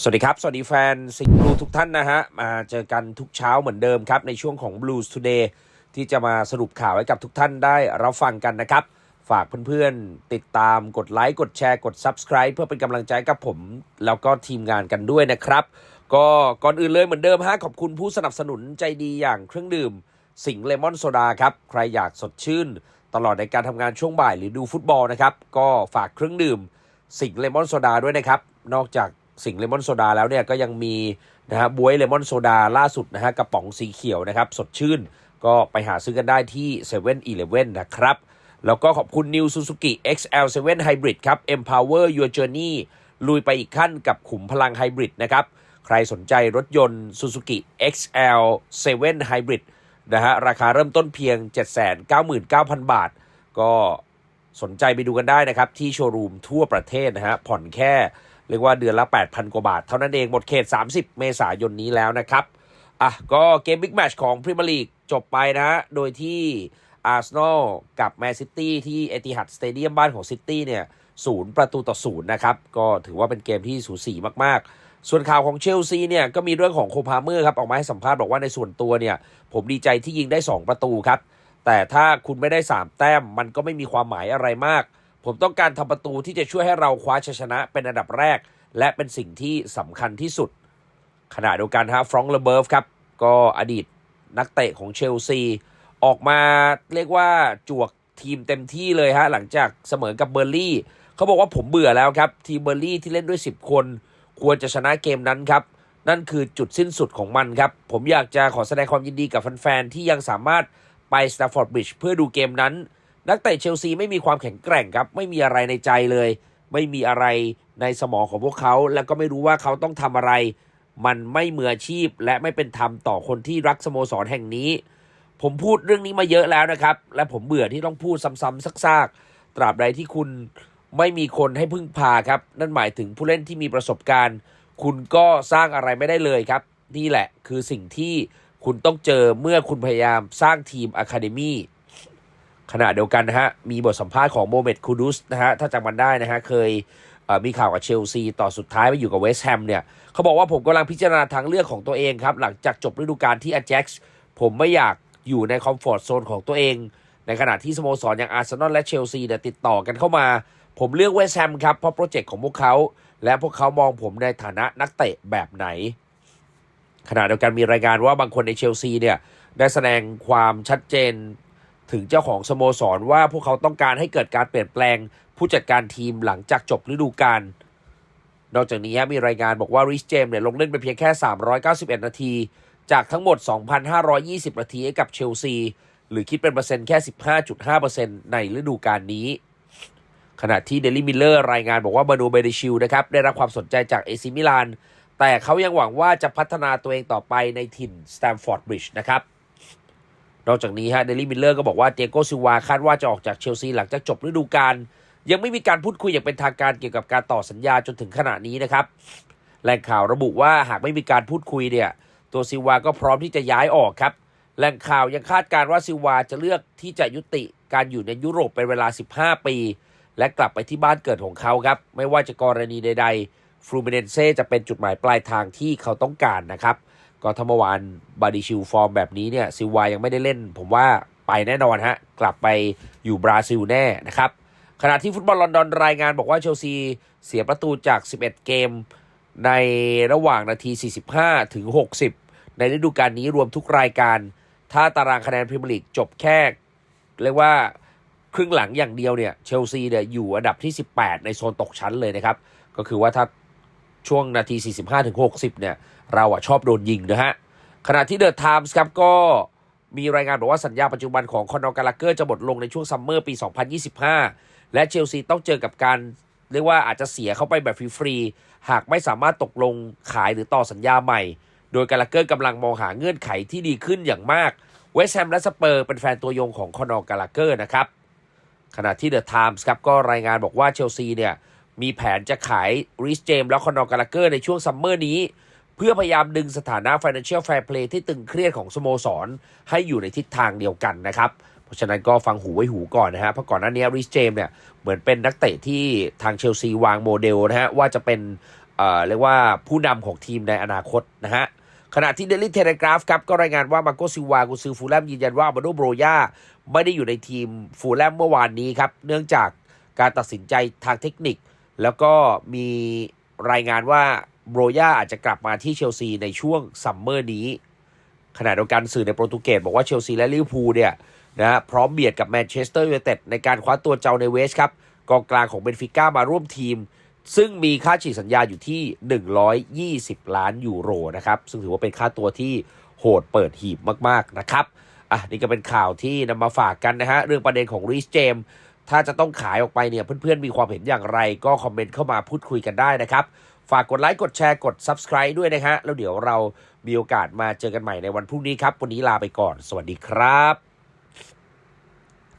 สวัสดีครับ สวัสดีแฟนสิงห์บลูทุกท่านนะฮะ มาเจอกันทุกเช้าเหมือนเดิมครับ ในช่วงของ Blues Today ที่จะมาสรุปข่าวให้กับทุกท่านได้รับฟังกันนะครับ ฝากเพื่อนๆ ติดตามกดไลค์กดแชร์กด Subscribe เพื่อเป็นกำลังใจกับผม แล้วก็ทีมงานกันด้วยนะครับ ก็ก่อนอื่นเลยเหมือนเดิมฮะขอบคุณผู้สนับสนุนใจดีอย่างเครื่องดื่ม สิงห์เลมอนโซดาครับใครอยากสดชื่น ตลอดในการทำงานช่วงบ่ายหรือดูฟุตบอลนะครับก็ฝากเครื่องดื่ม สิงห์เลมอนโซดาด้วยนะครับนอกจาก สิงเลมอนโซดาแล้วเนี่ยก็ยังมีนะฮะบวยเลมอนโซดาล่าสุดนะฮะกระป๋องสีเขียวนะครับ สดชื่นก็ไปหาซื้อกันได้ที่7 e เ e ่ e อนะครับ แล้วก็ขอบคุณ New Suzuki XL7 Hybrid ครับ Empower Your Journey ลุยไปอีกขั้นกับขุมพลังไฮบริดนะครับ ใครสนใจรถยนต์ Suzuki XL7 Hybrid นะฮะราคาเริ่มต้นเพียง 799,000 บาท ก็สนใจไปดูกันได้นะครับ ที่โชว์รูมทั่วประเทศนะฮะผ่อนแค่ เรียกว่าเดือนละ 8,000 กว่าบาท เท่านั้นเองหมดเขต 30 เมษายนนี้แล้วนะครับอะก็เกมบิ๊กแมชของพรีเมียร์ลีกจบไปนะโดยที่อาร์เซนอลกับแมนซิตี้ที่เอติฮัดสเตเดียมบ้านของซิตี้เนี่ยศูนย์ประตูต่อศูนย์นะครับ ก็ถือว่าเป็นเกมที่สูสีมาก ๆ ส่วนข่าวของเชลซีเนี่ยก็มีเรื่องของโคพาเมอร์ครับ ออกมาให้สัมภาษณ์บอกว่าในส่วนตัวเนี่ยผมดีใจที่ยิงได้ 2 ประตูครับ แต่ถ้าคุณไม่ได้ 3 แต้มมันก็ไม่มีความหมายอะไรมาก ผมต้องการทำประตูที่จะช่วยให้เราคว้าชัยชนะเป็นอันดับแรก และเป็นสิ่งที่สำคัญที่สุด ขณะเดียวกันฮะฟรองก์เลเบิร์ฟครับก็อดีตนักเตะของเชลซี ออกมาเรียกว่าจวกทีมเต็มที่เลยฮะหลังจากเสมอกับเบอร์ลี่เขาบอกว่าผมเบื่อแล้วครับ ทีมเบอร์ลี่ที่เล่นด้วย 10 คน ควรจะชนะเกมนั้นครับ นั่นคือจุดสิ้นสุดของมันครับ ผมอยากจะขอแสดงความยินดีกับแฟนๆที่ยังสามารถไปสตาร์ฟอร์ดบริดจ์เพื่อดูเกมนั้น นักเตะเชลซีไม่มีความแข็งแกร่งครับ ไม่มีอะไรในใจเลย ไม่มีอะไรในสมองของพวกเขา แล้วก็ไม่รู้ว่าเขาต้องทำอะไร มันไม่มืออาชีพและไม่เป็นธรรมต่อคนที่รักสโมสรแห่งนี้ ผมพูดเรื่องนี้มาเยอะแล้วนะครับ และผมเบื่อที่ต้องพูดซ้ำๆซากๆ ตราบใดที่คุณไม่มีคนให้พึ่งพาครับ นั่นหมายถึงผู้เล่นที่มีประสบการณ์ คุณก็สร้างอะไรไม่ได้เลยครับ นี่แหละคือสิ่งที่คุณต้องเจอเมื่อคุณพยายามสร้างทีมอะคาเดมี่ ขณะเดียวกันนะฮะมีบทสัมภาษณ์ของโมเมดคูดุสนะฮะถ้าจำมันได้นะฮะเคยเมีข่าวกับเชลซีต่อสุดท้ายไปอยู่กับเวสต์แฮมเนี่ยเขาบอกว่าผมกำลังพิจารณาทางเลือกของตัวเองครับ หลังจากจบฤดูกาลที่อาแจ็กซ์ผมไม่อยากอยู่ในคอมฟอร์ทโซนของตัวเอง ในขณะที่สโมสรอย่างอาร์เซนอลและเชลซีเนี่ยติดต่อกันเข้ามา ผมเลือกเวสต์แฮมครับเพราะโปรเจกต์ของพวกเขา และพวกเขามองผมในฐานะนักเตะแบบไหน ขณะเดียวกันมีรายงานว่าบางคนในเชลซีเนี่ยได้แสดงความชัดเจน ถึงเจ้าของสโมสรว่าพวกเขาต้องการให้เกิดการเปลี่ยนแปลงผู้จัดการทีมหลังจากจบฤดูกาล นอกจากนี้มีรายงานบอกว่าริชเจมส์เนี่ยลงเล่นไปเพียงแค่ 391 นาที จากทั้งหมด 2,520 นาทีให้กับเชลซี หรือคิดเป็นเปอร์เซ็นต์แค่ 15.5%ในฤดูกาลนี้ ขณะที่เดลี่มิลเลอร์รายงานบอกว่าบานูเบเดชิลนะครับได้รับความสนใจจากเอซิมิลานแต่เขายังหวังว่าจะพัฒนาตัวเองต่อไปในถิ่นสแตมฟอร์ดบริดจ์นะครับ นอกจากนี้ฮะเดลี่มิลเลอร์ก็บอกว่าเจโกซิวาคาดว่าจะออกจากเชลซีหลังจากจบฤดูกาลยังไม่มีการพูดคุยอย่างเป็นทางการเกี่ยวกับการต่อสัญญาจนถึงขณะนี้นะครับแหล่งข่าวระบุว่าหากไม่มีการพูดคุยเนี่ย ตัวซิวาก็พร้อมที่จะย้ายออกครับแหล่งข่าวยังคาดการณ์ว่าซิวาจะเลือกที่จะยุติการอยู่ในยุโรปเป็นเวลา 15 ปี และกลับไปที่บ้านเกิดของเขาครับ ไม่ว่าจะกรณีใดๆฟลูมิเนนเซ่จะเป็นจุดหมายปลายทางที่เขาต้องการนะครับ ก็ถ้าเมื่อวานบาดิชิลฟอร์มแบบนี้เนี่ยซิวายังไม่ได้เล่น ผมว่าไปแน่นอนฮะ กลับไปอยู่บราซิลแน่นะครับ ขณะที่ฟุตบอลลอนดอนรายงานบอกว่าเชลซีเสียประตูจาก 11 เกม ในระหว่างนาที 45 ถึง 60 ในฤดูกาลนี้รวมทุกรายการ ถ้าตารางคะแนนพรีเมียร์ลีกจบแค่ เรียกว่าครึ่งหลังอย่างเดียวเนี่ยเชลซีเนี่ยอยู่อันดับที่ 18 ในโซนตกชั้นเลยนะครับ ก็คือว่าถ้า ช่วงนาที 45ถึง60เนี่ยเราอะชอบโดนยิงนะฮะ ขณะที่เดอะไทมส์ครับก็มีรายงานบอกว่าสัญญาปัจจุบันของคอนอร์กาลาเกอร์จะหมดลงในช่วงซัมเมอร์ปี 2025 และเชลซีต้องเจอกับการเรียกว่าอาจจะเสียเข้าไปแบบฟรีๆหากไม่สามารถตกลงขายหรือต่อสัญญาใหม่ โดยกาลาเกอร์กำลังมองหาเงื่อนไขที่ดีขึ้นอย่างมาก เวสแฮมและสเปอร์เป็นแฟนตัวยงของคอนอร์กาลาเกอร์นะครับ ขณะที่เดอะไทมส์ครับก็รายงานบอกว่าเชลซีเนี่ย มีแผนจะขายริสเจมและคอนอร์กาลาเกอร์ในช่วงซัมเมอร์นี้ เพื่อพยายามดึงสถานะ Financial Fair Play ที่ตึงเครียดของสโมสร ให้อยู่ในทิศทางเดียวกันนะครับ เพราะฉะนั้นก็ฟังหูไว้หูก่อนนะฮะ เพราะก่อนหน้านี้ริสเจมเนี่ยเหมือนเป็นนักเตะที่ทางเชลซีวางโมเดลนะฮะ ว่าจะเป็นเอ่อเรียกว่าผู้นำของทีมในอนาคตนะฮะขณะที่เดลิเทเลกราฟครับก็รายงานว่ามาโกซิวากุซือฟูลแลมยืนยันว่ามาโดโบรยาไม่ได้อยู่ในทีมฟูลแลมเมื่อวานนี้ครับ เนื่องจากการตัดสินใจทางเทคนิค แล้วก็มีรายงานว่าโบรยาอาจจะกลับมาที่เชลซีในช่วงซัมเมอร์นี้ ขณะเดียวกันสื่อในโปรตุเกสบอกว่าเชลซีและลิเวอร์พูลเนี่ยนะฮะพร้อมเบียดกับแมนเชสเตอร์ยูไนเต็ดในการคว้าตัวเจ้าในเวสครับกองกลางของเบนฟิก้ามาร่วมทีม ซึ่งมีค่าฉีกสัญญาอยู่ที่ 120 ล้านยูโรนะครับ ซึ่งถือว่าเป็นค่าตัวที่โหดเปิดหีบมาก ๆ นะครับ อะ นี่ก็เป็นข่าวที่นำมาฝากกันนะฮะ เรื่องประเด็นของรีสเจม ถ้าจะต้องขายออกไปเนี่ยเพื่อนๆมีความเห็นอย่างไร ก็คอมเมนต์เข้ามาพูดคุยกันได้นะครับ ฝากกดไลค์กดแชร์กด Subscribe ด้วยนะฮะแล้วเดี๋ยวเรามีโอกาสมาเจอกันใหม่ในวันพรุ่งนี้ครับ วันนี้ลาไปก่อน สวัสดีครับ